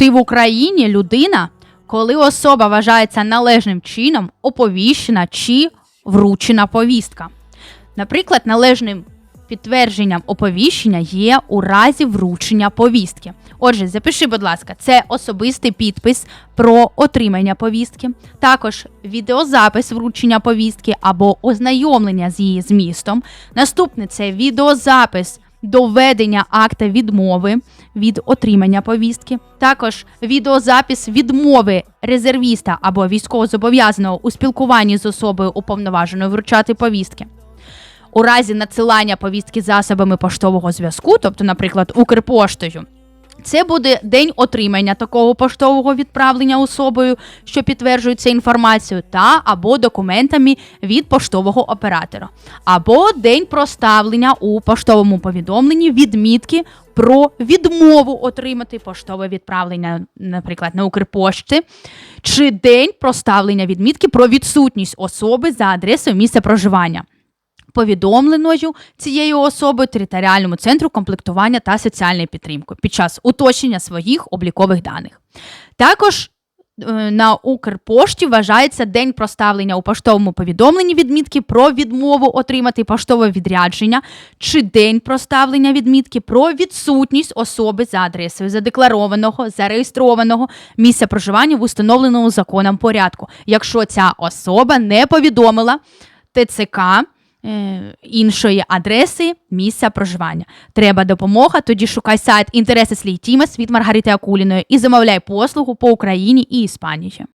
Ти в Україні людина, коли особа вважається належним чином оповіщена чи вручена повістка. Наприклад, належним підтвердженням оповіщення є у разі вручення повістки. Отже, запиши, будь ласка, це особистий підпис про отримання повістки, також відеозапис вручення повістки або ознайомлення з її змістом. Наступне це відеозапис доведення акта відмови від отримання повістки, також відеозапис відмови резервіста або військовозобов'язаного у спілкуванні з особою уповноваженою вручати повістки. У разі надсилання повістки засобами поштового зв'язку, тобто, наприклад, Укрпоштою, це буде день отримання такого поштового відправлення особою, що підтверджується інформацією, та або документами від поштового оператора, або день проставлення у поштовому повідомленні відмітки про відмову отримати поштове відправлення, наприклад, на Укрпошті, чи день проставлення відмітки про відсутність особи за адресою місця проживання повідомленою цією особою територіальному центру комплектування та соціальної підтримки під час уточнення своїх облікових даних. Також е, на Укрпошті вважається день проставлення у поштовому повідомленні відмітки про відмову отримати поштове відрядження чи день проставлення відмітки про відсутність особи за адресою задекларованого, зареєстрованого місця проживання в установленому законом порядку, якщо ця особа не повідомила ТЦК іншої адреси місця проживання. Треба допомога, тоді шукай сайт Інтереси Слійтімес від Маргарити Акуліної і замовляй послугу по Україні і Іспанії.